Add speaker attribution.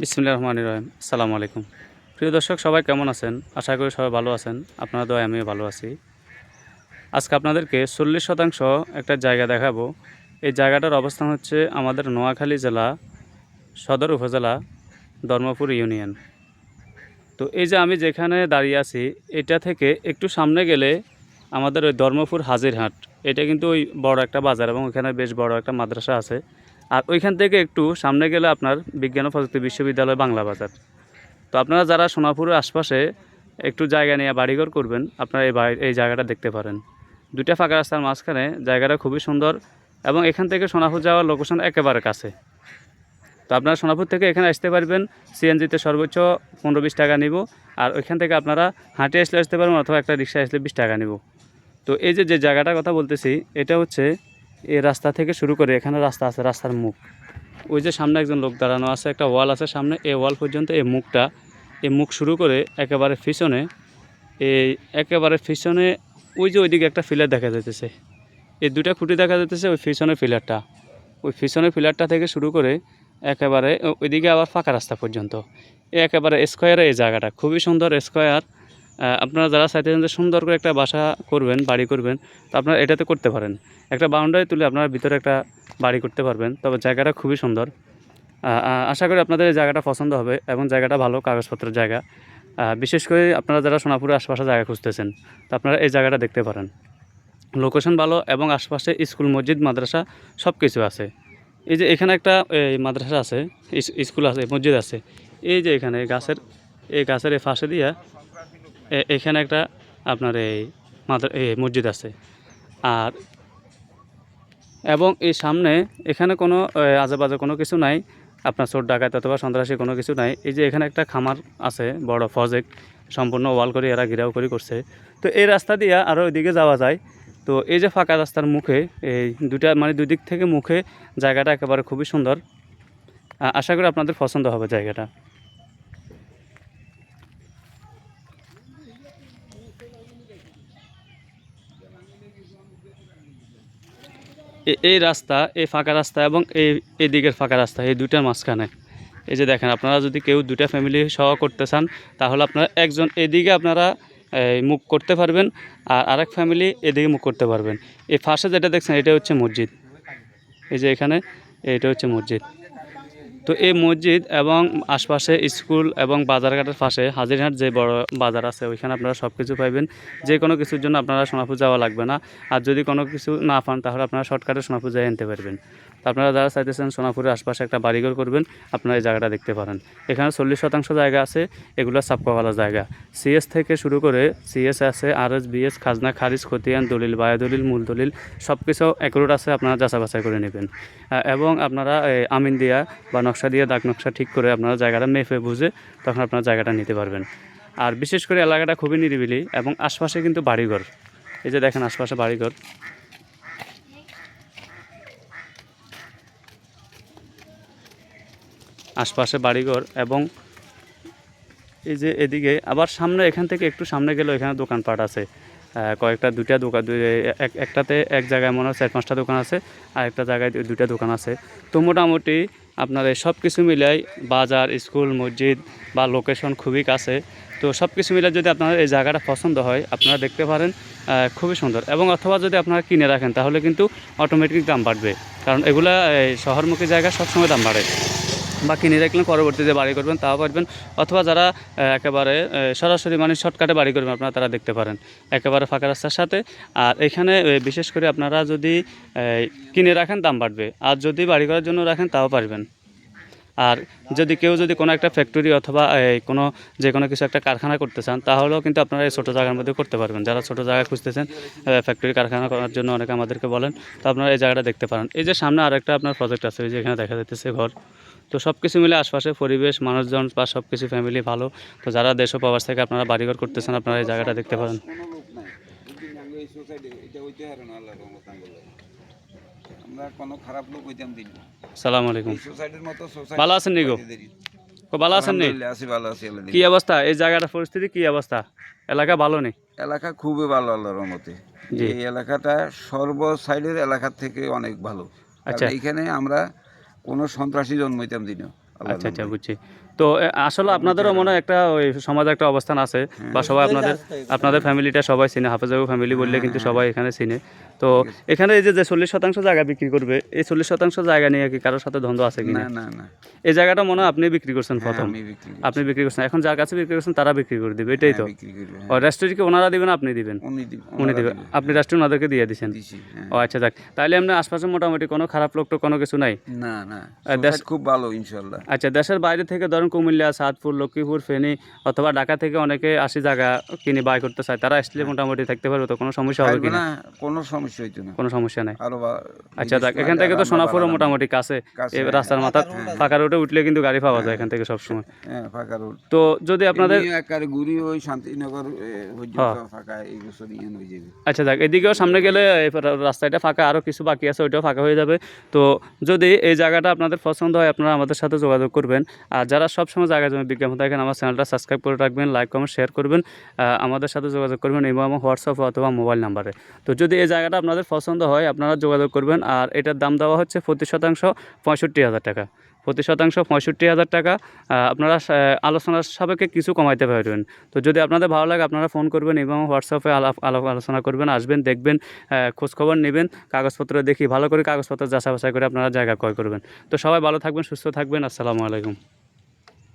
Speaker 1: বিসমুল্লাহ রহমান রহিম, আসসালামু আলাইকুম। প্রিয় দর্শক, সবাই কেমন আছেন? আশা করি সবাই ভালো আছেন। আপনারা দয়, আমিও ভালো আছি। আজকে আপনাদেরকে চল্লিশ শতাংশ একটা জায়গা দেখাবো। এই জায়গাটার অবস্থান হচ্ছে আমাদের নোয়াখালী জেলা সদর উপজেলা, ধর্মপুর ইউনিয়ন। তো এই যে আমি যেখানে দাঁড়িয়ে আছি, এটা থেকে একটু সামনে গেলে আমাদের ওই ধর্মপুর হাজিরহাট। এটা কিন্তু ওই বড় একটা বাজার এবং ওখানে বেশ বড় একটা মাদ্রাসা আছে। আর ওইখান থেকে একটু সামনে গেলে আপনার বিজ্ঞান ও প্রযুক্তি বিশ্ববিদ্যালয় বাংলা বাজার। তো আপনারা যারা সোনাপুরের আশপাশে একটু জায়গা নিয়ে বাড়িঘর করবেন, আপনারা এই এই জায়গাটা দেখতে পারেন। দুইটা ফাঁকা রাস্তার মাঝখানে জায়গাটা খুবই সুন্দর এবং এখান থেকে সোনাপুর যাওয়ার লোকেশন একেবারে কাছে। তো আপনারা সোনাপুর থেকে এখানে আসতে পারবেন, সিএনজিতে সর্বোচ্চ পনেরো বিশ টাকা নিব আর ওইখান থেকে আপনারা হাঁটে আসলে আসতে পারবেন অথবা একটা রিক্সা আসলে বিশ টাকা নিব। তো এই যে যে জায়গাটার কথা বলতেছি, এটা হচ্ছে এই রাস্তা থেকে শুরু করে এখানে রাস্তা আছে, রাস্তার মুখ। ওই যে সামনে একজন লোক দাঁড়ানো আছে, একটা ওয়াল আছে সামনে। এই ওয়াল পর্যন্ত এই মুখটা, এই মুখ শুরু করে একেবারে পিছনে, এই একেবারে পিছনে ওই যে ওইদিকে একটা ফিলার দেখা যাইতেছে। এই দুটা খুঁটি দেখা যাইতেছে ওই পিছনের ফিলারটা। ওই পিছনের ফিলারটা থেকে শুরু করে একেবারে, ওইদিকে আবার ফাঁকা রাস্তা পর্যন্ত। একেবারে স্কোয়ারে এই জায়গাটা, খুবই সুন্দর স্কোয়ার আপনারা যারা চাইতেছেন যে সুন্দর করে একটা বাসা করবেন, বাড়ি করবেন, তো আপনারা এটাতে করতে পারেন। একটা বাউন্ডারি তুলে আপনারা ভিতরে একটা বাড়ি করতে পারবেন, তবে জায়গাটা খুবই সুন্দর। আশা করি আপনাদের এই জায়গাটা পছন্দ হবে এবং জায়গাটা ভালো, কাগজপত্রের জায়গা। বিশেষ করে আপনারা যারা সোনাপুরের আশপাশে জায়গা খুঁজতেছেন, তো আপনারা এই জায়গাটা দেখতে পারেন। লোকেশন ভালো এবং আশপাশে স্কুল, মসজিদ, মাদ্রাসা সব কিছু আছে। এই যে এখানে একটা এই মাদ্রাসা আছে স্কুল আছে, মসজিদ আছে। এই যে এখানে গাছের, এই গাছের এই ফাঁসে দিয়া এখানে একটা আপনার এই মাদ্রা, এই মসজিদ আছে। আর এবং এই সামনে এখানে কোনো আজেবাজে কোনো কিছু নাই, আপনার চোর ডাকাত অথবা সন্ত্রাসী কোনো কিছু নাই। এই যে এখানে একটা খামার আছে, বড় প্রজেক্ট সম্পূর্ণ ওয়াল করে এরা ঘিরাও করে করছে। তো এই রাস্তা দিয়ে আরও ওইদিকে যাওয়া যায়। তো এই যে ফাঁকা রাস্তার মুখে, এই দুটা মানে দুই দিক থেকে মুখে জায়গাটা একেবারে খুবই সুন্দর। আশা করি আপনাদের পছন্দ হবে জায়গাটা। এই রাস্তা, এই ফাঁকা রাস্তা এবং এই এদিকের দিকের ফাঁকা রাস্তা, এই দুইটার মাঝখানে। এই যে দেখেন, আপনারা যদি কেউ দুটা ফ্যামিলি সহ করতে চান, তাহলে আপনারা একজন এদিকে আপনারা মুখ করতে পারবেন আর আরেক ফ্যামিলি এদিকে মুখ করতে পারবেন। এই ফার্স্টে যেটা দেখছেন, এটা হচ্ছে মসজিদ। এই যে এখানে, এটা হচ্ছে মসজিদ। তো এই মসজিদ এবং আশপাশে স্কুল এবং বাজারঘাটের পাশে হাজিরহাট যে বড় বাজার আছে, ওইখানে আপনারা সব কিছু পাইবেন। যে কোনো কিছুর জন্য আপনারা সোনাপুর যাওয়া লাগবে না। আর যদি কোনো কিছু না পান, তাহলে আপনারা শর্টকাটে সোনাপুর যাই আনতে পারবেন। আপনারা যারা চাইতেছেন সোনাপুরের আশপাশে একটা বাড়িঘর করবেন, আপনারা এই জায়গাটা দেখতে পারেন। এখানে চল্লিশ শতাংশ জায়গা আছে, এগুলো সাপকাওয়ালা জায়গা। সিএস থেকে শুরু করে সিএস আছে আর এস বিএস খাজনা, খারিজ, খতিয়ান, দলিল বায়ু দলিল মূল দলিল সব কিছু একরোট আছে, আপনারা যাচা বাছাই করে নেবেন। এবং আপনারা আমিন দিয়া বা নকশা দিয়ে দাগ নকশা ঠিক করে আপনারা জায়গাটা মেপে বুঝে তখন আপনারা জায়গাটা নিতে পারবেন। আর বিশেষ করে এলাকাটা খুবই নিরিবিলি এবং আশপাশে কিন্তু বাড়িঘর। এই যে দেখেন আশপাশে বাড়িঘর। আশপাশে বাড়িঘর এবং এই যে এদিকে আবার সামনে এখান থেকে একটু সামনে গেলে এখানে দোকানপাট আছে। কয়েকটা দুইটা দোকান এক- একটাতে এক জায়গায় মনে হয় চার পাঁচটা দোকান আছে, আর একটা জায়গায় দুইটা দোকান আছে। তো মোটামুটি আপনার এই সব কিছু মিলাই বাজার, স্কুল, মসজিদ বা লোকেশন খুবই কাছে। তো সব কিছু মিলে যদি আপনার এই জায়গাটা পছন্দ হয়, আপনারা দেখতে পারেন খুবই সুন্দর। এবং অথবা যদি আপনারা কিনে রাখেন, তাহলে কিন্তু অটোমেটিক দাম বাড়বে। কারণ এগুলা শহরমুখী জায়গা সবসময় দাম বাড়ে। বা কিনে রাখলে পরবর্তীতে বাড়ি করবেন, তাও পারবেন। অথবা যারা একেবারে সরাসরি মানে শর্টকাটে বাড়ি করবেন, আপনারা তারা দেখতে পারেন। একেবারে ফাঁকা রাস্তার সাথে। আর এখানে বিশেষ করে আপনারা যদি কিনে রাখেন, দাম বাড়বে। আর যদি বাড়ি করার জন্য রাখেন, তাও পারবেন। আর যদি কেউ যদি কোনো একটা ফ্যাক্টরি অথবা কোনো, যে কোনো কিছু একটা কারখানা করতে চান, তাহলেও কিন্তু আপনারা এই ছোটো জায়গার মধ্যে করতে পারবেন। যারা ছোটো জায়গা খুঁজতেছেন ফ্যাক্টরি কারখানা করার জন্য অনেকে আমাদেরকে বলেন, তো আপনারা এই জায়গাটা দেখতে পারেন। এই যে সামনে আরেকটা আপনার প্রজেক্ট আছে যে এখানে দেখা যাচ্ছে ঘর। তো সব কিছু মিলে আশপাশে পরিবেশ মানুষজন বা সব কিছু ফ্যামিলি ভালো। তো যারা দেশ ও প্রবাস থেকে আপনারা বাড়িঘর করতেছেন আপনারা এই জায়গাটা দেখতে পারেন। সালাম আলাইকুম। ভালো আছেন নিগো ভালো আছেন নি? কি অবস্থা? এই জায়গাটার পরিস্থিতি কি অবস্থা? এলাকা ভালো নেই
Speaker 2: এলাকা খুবই ভালো আল্লাহর রহমতে। এই এলাকাটা সর্ব সাইডের এলাকার থেকে অনেক ভালো।
Speaker 1: আচ্ছা।
Speaker 2: এইখানে আমরা কোনো সন্ত্রাসী জন্মাইতাম দিন আল্লাহর
Speaker 1: আচ্ছা আচ্ছা। বুঝছি তো আসলে আপনাদেরও মনে হয় একটা ওই সমাজে একটা অবস্থান আছে বা সবাই আপনাদের আপনাদের ফ্যামিলিটা সবাই চিনে হাফেজাবু ফ্যামিলি বললে কিন্তু সবাই এখানে চিনে। তো এখানে এই যে চল্লিশ শতাংশ জায়গা বিক্রি করবে এই চল্লিশ শতাংশ জায়গা নিয়ে কি কারোর সাথে দ্বন্দ্ব আছে কিনা?
Speaker 2: না না না।
Speaker 1: এই জায়গাটা মনে হয় আপনি বিক্রি করছেন
Speaker 2: হ্যাঁ,
Speaker 1: প্রথম। আপনি বিক্রি করছেন। এখন যার কাছে বিক্রি করছেন তারা বিক্রি করে দিবে এটাই তো।
Speaker 2: হ্যাঁ, হ্যাঁ।
Speaker 1: ও রেস্টুরেন্টকে ওনারা দিবেন আপনি দিবেন?
Speaker 2: উনি দিবে
Speaker 1: উনি দিবে। আপনি রেস্টুরেন্ট ওনাদেরকে দিয়ে দিচ্ছেন
Speaker 2: হ্যাঁ।
Speaker 1: ও আচ্ছা যাক। তাহলে এমনি আশপাশে মোটামুটি কোনো খারাপ লোক তো কোনো কিছু নাই?
Speaker 2: না না।
Speaker 1: দেশ-
Speaker 2: খুব ভালো ইনশাল্লাহ
Speaker 1: আচ্ছা দেশের বাইরে থেকে ধরেন কুমিল্লা সাতপুর লক্ষ্মীপুর ফেনী অথবা ঢাকা থেকে অনেকে আসি জায়গা কিনে বাই করতে চায়। তারা আসলে মোটামুটি থাকতে পারবে তো? কোনো সমস্যা হবে কিনা?
Speaker 2: না কোনো সমস্যা হইতো না।
Speaker 1: কোনো সমস্যা নাই। আচ্ছা দেখ এখান থেকে তো সোনাপুরও মোটামুটি কাছে।
Speaker 2: হ্যাঁ।
Speaker 1: রাস্তার মাথা ফাঁকা রোডে উঠলে কিন্তু গাড়ি পাওয়া যায় এখান থেকে সবসময়।
Speaker 2: হ্যাঁ ফাঁকা রোড।
Speaker 1: তো যদি আপনাদের
Speaker 2: একারে ঘুরি ওই শান্তিনগর ফাঁকা এই বছর ইয়ে হয়ে
Speaker 1: আচ্ছা দেখ এদিকেও সামনে গেলে এই রাস্তাটা ফাঁকা আরও কিছু বাকি আছে ওইটাও ফাঁকা হয়ে যাবে। তো যদি এই জায়গাটা আপনাদের পছন্দ হয় আপনারা আমাদের সাথে যোগাযোগ করবেন। আর যারা সবসময় জায়গা জমি বিজ্ঞাপন থাকেন আমার চ্যানেলটা সাবস্ক্রাইব করে রাখবেন লাইক কমেন্ট শেয়ার করবেন আমাদের সাথে যোগাযোগ করবেন এবং আমার হোয়াটসঅ্যাপ অথবা মোবাইল নাম্বারে। তো যদি এই জায়গাটা আপনাদের পছন্দ হয়, আপনারা যোগাযোগ করবেন। আর এটার দাম দেওয়া হচ্ছে প্রতি শতাংশ পঁয়ষট্টি হাজার টাকা। প্রতি শতাংশ পঁয়ষট্টি হাজার টাকা। আপনারা আলোচনার সাপেক্ষে কিছু কমাইতে পারবেন। তো যদি আপনাদের ভালো লাগে, আপনারা ফোন করবেন এবং হোয়াটসঅ্যাপে আলাপ আলোচনা করবেন, আসবেন, দেখবেন খোঁজখবর নেবেন, কাগজপত্র দেখি, ভালো করে কাগজপত্র যাচাই বাছাই করে আপনারা জায়গা ক্রয় করবেন। তো সবাই ভালো থাকবেন, সুস্থ থাকবেন। আসসালামু আলাইকুম।